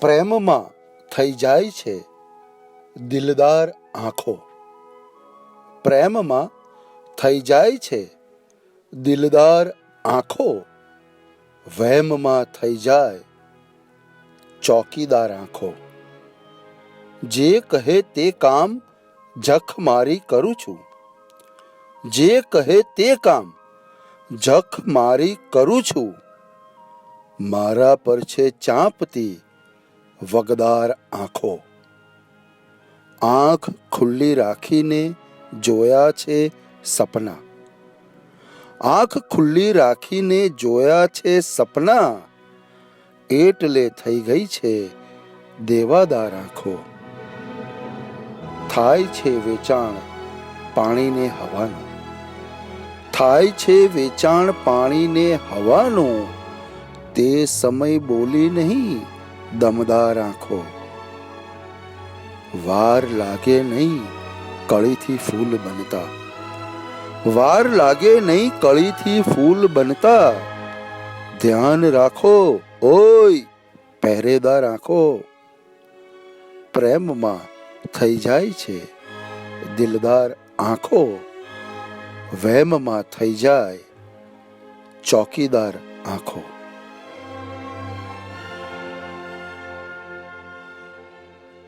પ્રેમમાં થઈ જાય છે દિલદાર આંખો. પ્રેમમાં થઈ જાય છે દિલદાર આંખો. વહેમમાં થઈ જાય ચોકીદાર આંખો. જે કહે તે કામ જખ મારી કરું છું. જે કહે તે કામ જખ મારી કરું છું. મારા પર છે ચાંપતી વગદાર આંખો. આંખ ખુલ્લી રાખીને જોયા છે સપના. આંખ ખુલ્લી રાખીને જોયા છે સપના. એટલે થઈ ગઈ છે દેવાદાર આંખો. થાય છે વેચાણ પાણીને હવાનું. થાય છે વેચાણ પાણીને હવાનું. તે સમય બોલી નહીં. દમદાર આંખો. વાર લાગે નહીં કળીથી ફૂલ બનતા. વાર લાગે નહીં કળીથી ફૂલ બનતા. ધ્યાન રાખો, ઓય, પહેરેદાર આંખો. પ્રેમમાં થઈ જાય છે દિલદાર આંખો. વહેમમાં થઈ જાય ચોકીદાર આંખો.